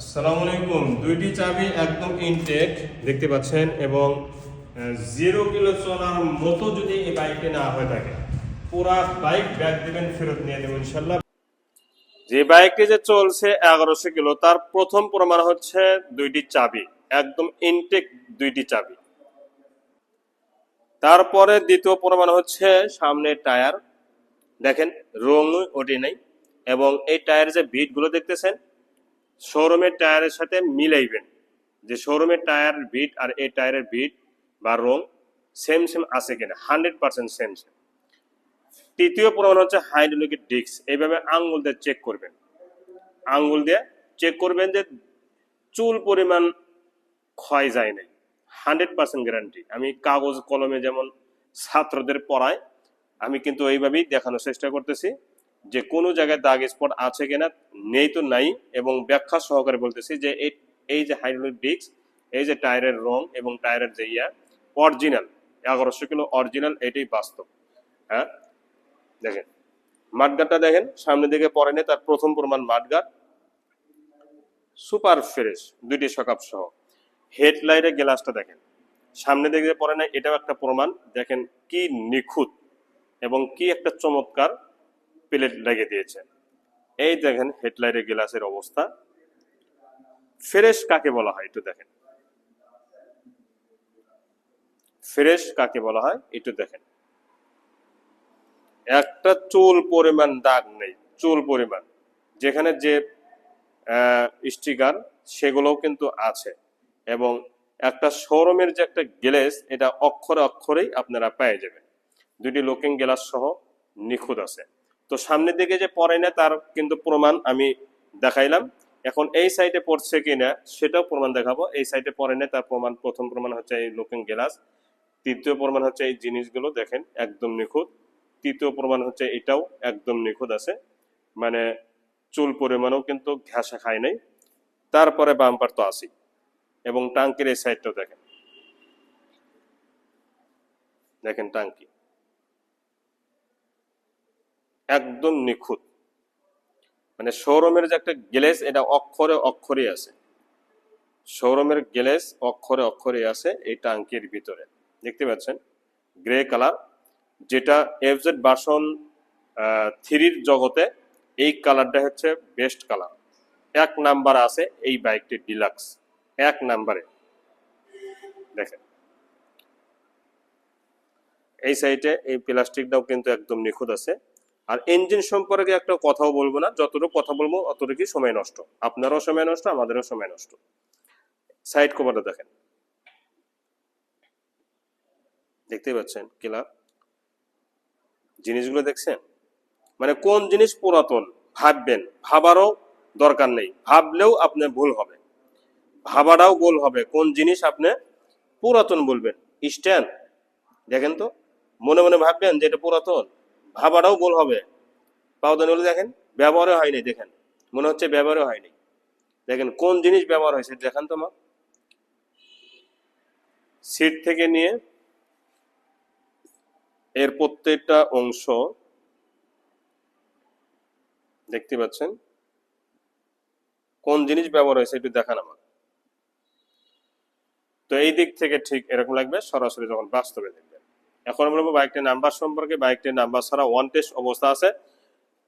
আসসালামু আলাইকুম। দুইটি চাবি একদম ইনটেক দেখতে পাচ্ছেন, এবং জিরো কিলো চলার মতো যদি এই বাইকটি না হয়ে থাকে, পুরা বাইক ব্যাগ দেবেন, ফেরত নিয়ে দেবেন ইনশাল্লাহ। যে বাইকটি যে চলছে এগারোশো কিলো তার প্রথম প্রমাণ হচ্ছে দুইটি চাবি, একদম ইনটেক দুইটি চাবি। তারপরে দ্বিতীয় প্রমাণ হচ্ছে সামনে টায়ার। দেখেন রং ওঠে নেই, এবং এই টায়ার যে বিটগুলো দেখতেছেন শোরুমের টায়ারের সাথে মিলাইবেন। যে শোরুমের টায়ার বিট আর এই টায়ারের বিট বা রং সেম সেম আছে কিনা হান্ড্রেড পার্সেন্ট সেম সেম তৃতীয় প্রমাণ হচ্ছে হাইড্রোলিক ডিস্ক এইভাবে আঙ্গুল দিয়ে চেক করবেন। আঙ্গুল দিয়ে চেক করবেন যে চুল পরিমাণ ক্ষয় যায় নাই। হান্ড্রেড পার্সেন্ট গ্যারান্টি আমি কাগজ, কলমে যেমন ছাত্রদের পড়াই, আমি কিন্তু এইভাবেই দেখানোর চেষ্টা করতেছি। যে কোনো জায়গায় দাগ স্পট আছে কিনা নেই তো নাই, এবং ব্যাখ্যা সহকারে বলতেছি যে এই যে হাইড্রোলিক ডিস্ক এই যে টায়ারের রং এবং টায়ারের যে ইয়া অরিজিনাল এগারোশো কিলো অরিজিনাল এটাই বাস্তব। হ্যাঁ? দেখেন মাঠগাটটা দেখেন, সামনের দিকে পরে নেই তার প্রথম প্রমাণ মাঠগাট সুপার ফ্রেশ, দুইটি সকাপ সহ। হেডলাইটের গ্লাসটা দেখেন সামনে দিকে পরে নাই, এটাও একটা প্রমাণ। দেখেন কি নিখুঁত এবং কি একটা চমৎকার প্লেট লাগিয়ে দিয়েছে। এই দেখেন হেডলাইটের গ্লাসের অবস্থা। ফ্রেশ কাকে বলা হয় একটু দেখেন। ফ্রেশ কাকে বলা হয় একটু দেখেন। একটা চুল পরিমাণ দাগ নেই, চুল পরিমাণ। যেখানে যে স্টিকার, সেগুলোও কিন্তু আছে। এবং একটা শোরুমের যে একটা গ্লেস, এটা অক্ষরে অক্ষরেই আপনারা পেয়ে যাবেন। দুটি লুকিং গ্লাস সহ নিখুঁত আছে। তো সামনের দিকে যে পড়ে না, তার কিন্তু প্রমাণ আমি দেখাইলাম। এখন এই সাইডে পড়ছে কিনা, সেটাও প্রমাণ দেখাবো। এই সাইডে পড়ে না, তার প্রমাণ, প্রথম প্রমাণ হচ্ছে এই লুকিং গ্লাস তৃতীয় প্রমাণ হচ্ছে এই জিনিসগুলো দেখেন, একদম নিখুঁত। তৃতীয় প্রমাণ হচ্ছে এটাও একদম নিখুঁত আছে। মানে চুল পরিমাণও কিন্তু ঘাসা খায় নাই। তারপরে বাম্পার তো আসি এবং টাঙ্কির এই সাইডটাও দেখেন। দেখেন টাঙ্কি। একদম নিখুঁত। মানে শোরুমের যে একটা গ্লেস, এটা অক্ষরে অক্ষরে আছে। শোরুমের গ্লেস অক্ষরে অক্ষরে আছে এই টাঙ্কির ভিতরে। দেখতে পাচ্ছেন? গ্রে কালার, যেটা এফজেড বাসন থ্রির জগতে এই কালারটা হচ্ছে বেস্ট কালার এক নাম্বার আছে এই বাইকটি ডিলাক্স এক নাম্বারে দেখেন। এই সাইডে এই প্লাস্টিকটাও কিন্তু একদম নিখুঁত আছে। আর ইঞ্জিন সম্পর্কে একটা কথাও বলব না, যতটুকু কথা বলব অতটুকুই সময় নষ্ট। আপনারও সময় নষ্ট, আমাদেরও সময় নষ্ট। সাইড কভারটা দেখেন। দেখতেই পাচ্ছেন কিলার জিনিসগুলো দেখছেন? মানে কোন জিনিস পুরাতন? ভাববেন। ভাবারও দরকার নেই। ভাবলেও আপনার ভুল হবে। ভাবাটাও ভুল হবে। কোন জিনিস আপনি পুরাতন বলবেন? স্ট্যান্ড দেখেন তো? মনে মনে ভাববেন যে এটা পুরাতন? ভাবাটাও ভুল হবে। পাউদানি হলে দেখেন, ব্যবহারও হয়নি, দেখেন। মনে হচ্ছে ব্যবহারও হয়নি। দেখেন, কোন জিনিস ব্যবহার হয়েছে দেখেন তো মা। সিট থেকে নিয়ে এর প্রত্যেকটা অংশ দেখতে পাচ্ছেন? কোন জিনিস ব্যবহার হয়েছে, একটু দেখান আমার তো এই দিক থেকে ঠিক এরকম লাগবে, সরাসরি যখন বাস্তবে দেখবেন। এখন আমরা বাইকটির নাম্বার সম্পর্কে। বাইকটির নাম্বার ছাড়া ওয়ান টেস্ট অবস্থা আছে।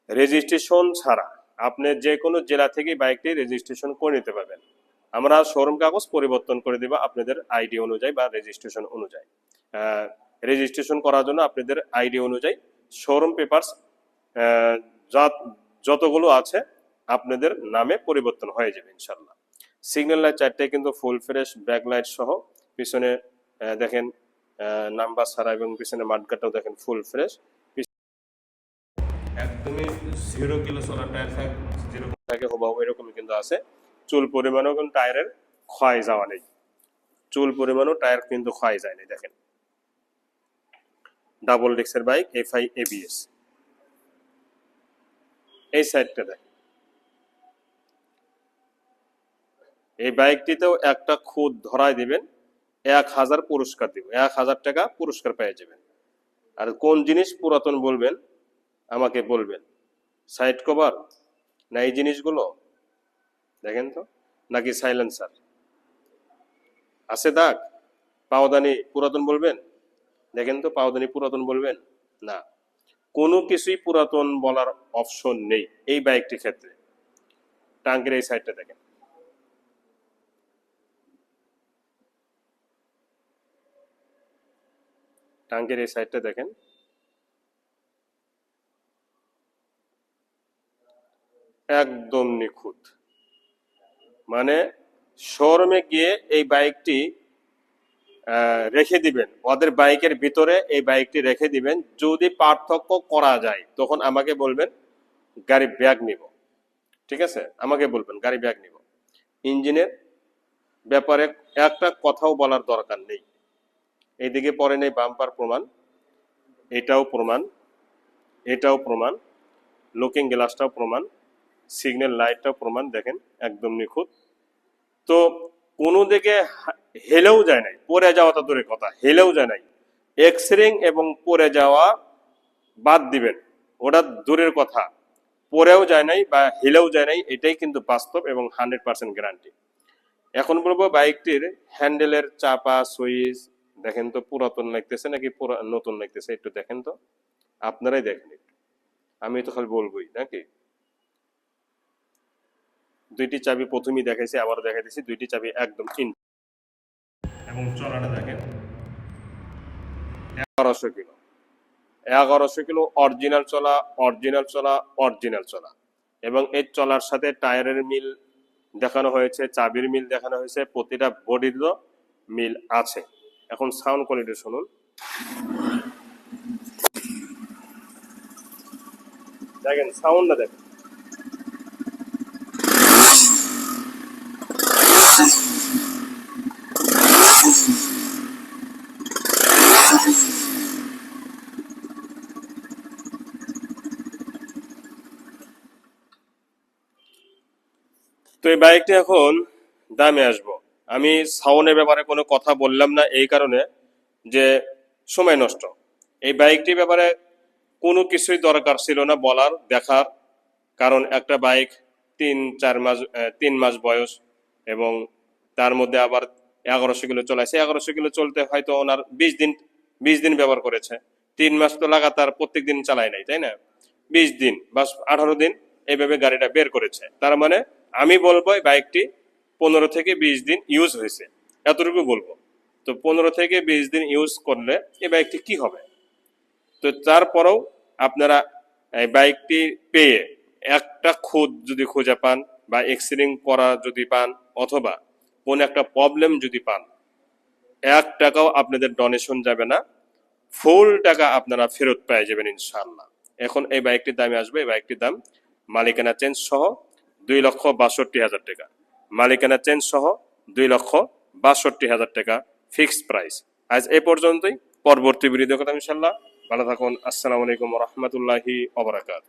রেজিস্ট্রেশন ছাড়া আপনি যে কোনো জেলা থেকে বাইকটি রেজিস্ট্রেশন করে নিতে পারবেন। আমরা শোরুম কাগজ পরিবর্তন করে দেবো আপনাদের আইডি অনুযায়ী বা রেজিস্ট্রেশন অনুযায়ী। রেজিস্ট্রেশন করার জন্য আপনাদের আইডি অনুযায়ী শোরুম পেপারস যতগুলো আছে আপনাদের নামে পরিবর্তন হয়ে যাবে ইনশাল্লাহ সিগন্যাল লাইট চারটায় কিন্তু ফুল ফ্রেশ ব্যাকলাইট সহ। পিছনে দেখেন নাম্বার ছাড়া এবং পিছনে মাঠগাটাও দেখেন ফুল ফ্রেশ একদমই জিরো কিলো সোলার টায়ার যেরকম থাকে হবাও এরকমই কিন্তু আছে। চুল পরিমাণও কিন্তু টায়ারের ক্ষয় যাওয়া নেই। চুল পরিমাণও টায়ার কিন্তু ক্ষয় যায় না দেখেন। ডাবল ডিক্সের বাইক এফ আই এবিএস এই সাইডটা দেখ এই বাইকটিতেও একটা খুদ ধরায় দিবেন। এক হাজার পুরস্কার দিব, এক হাজার টাকা পুরস্কার পেয়ে যাবেন। আর কোন জিনিস পুরাতন বলবেন, আমাকে বলবেন। Side cover? না এই জিনিসগুলো? দেখেন তো, নাকি সাইলেন্সার? আছে দাগ? পাওদানি পুরাতন বলবেন? দেখেন তো, পাওদানি পুরাতন বলবেন? না। কোনো কিছুই পুরাতন বলার অপশন নেই এই বাইকটির ক্ষেত্রে। টাঙ্কের এই সাইডটা দেখেন। টাঙ্কের এই সাইডটা দেখেন। একদম নিখুঁত। মানে শোরুমে গিয়ে এই বাইকটি রেখে দিবেন। ওদের বাইকের ভিতরে এই বাইকটি রেখে দিবেন। যদি পার্থক্য করা যায়, তখন আমাকে বলবেন, গাড়ি ব্যাগ নিব। ঠিক আছে? আমাকে বলবেন, গাড়ি ব্যাগ নিব। ইঞ্জিনের ব্যাপারে একটা কথাও বলার দরকার নেই। এইদিকে পরে নেই বাম্পার প্রমাণ। এটাও প্রমাণ। এটাও প্রমাণ। লুকিং গ্লাসটাও প্রমাণ। সিগন্যাল লাইটটাও প্রমাণ। দেখেন, একদম নিখুঁত। তো কোনো দিকে হেলেও যায় নাই। পরে যাওয়া তো দূরের কথা। হেলেও যায় নাই। এক্সরিং এবং পরে যাওয়া বাদ দিবেন। ওটা দূরের কথা। পরেও যায় নাই বা হেলেও যায় নাই, এটাই কিন্তু বাস্তব এবং হান্ড্রেড পার্সেন্ট গ্যারান্টি এখন বলব বাইকটির হ্যান্ডেলের চাপা, সুইচ দেখেন তো পুরাতন লাগতেছে নাকি পুরা- নতুন লাগতেছে একটু দেখেন তো। আপনারাই দেখেন একটু। আমি তো খালি বলবোই নাকি? দুইটি চাবি প্রথমেই দেখাইছি আবার দেখাইতেছি দুইটি চাবি একদম ইন এবং চলাটা দেখেন। এগারোশো কিলো। এগারোশো কিলো অরিজিনাল চলা অরিজিনাল চলা অরিজিনাল চলা। এবং এই চলার সাথে টায়ারের মিল দেখানো হয়েছে চাবির মিল দেখানো হয়েছে প্রতিটা বডিরও মিল আছে। এখন সাউন্ড কোয়ালিটি শুনুন। দেখেন সাউন্ডটা দেখেন। তো এই বাইকটি এখন দামে আসব। আমি সাউন্ডের ব্যাপারে কোনো কথা বললাম না এই কারণে যে সময় নষ্ট। এই বাইকটির ব্যাপারে কোনো কিছুই দরকার ছিল না বলার, দেখার, কারণ একটা বাইক তিন, চার মাস তিন মাস বয়স এবং তার মধ্যে আবার এগারোশো কিলো চলাইছে। এগারোশো কিলো চলতে হয়তো ওনার বিশ দিন বিশ দিন ব্যবহার করেছে। তিন মাস তো লাগাতার প্রত্যেক দিন চালায় নাই, তাই না? বিশ দিন বা আঠারো দিন এইভাবে গাড়িটা বের করেছে। তার মানে আমি বলব বাইকটি পনেরো থেকে বিশ দিন ইউজ হয়েছে। এতটুকু বলব। তো পনেরো থেকে বিশ দিন ইউজ করলে এই বাইকটি কি হবে? তো তারপরেও আপনারা এই বাইকটি পেয়ে একটা খুদ যদি খুঁজে পান বা এক্সিডিং করা যদি পান অথবা কোন একটা প্রবলেম যদি পান, এক টাকাও আপনাদের ডোনেশন যাবে না। ফুল টাকা আপনারা ফেরত পেয়ে যাবেন ইনশাল্লাহ এখন এই বাইকটির দামে আসবে। এই বাইকটির দাম মালিকানা চেঞ্জ সহ দুই লক্ষ বাষট্টি হাজার টাকা। মালিকানা চেঞ্জ সহ দুই লক্ষ বাষট্টি হাজার টাকা ফিক্সড প্রাইস। আজ এ পর্যন্তই। পরবর্তী বিরোধী কথা ইনশাল্লাহ ভালো থাকুন। আসসালামু আলাইকুম রহমতুল্লাহি অবরাকাত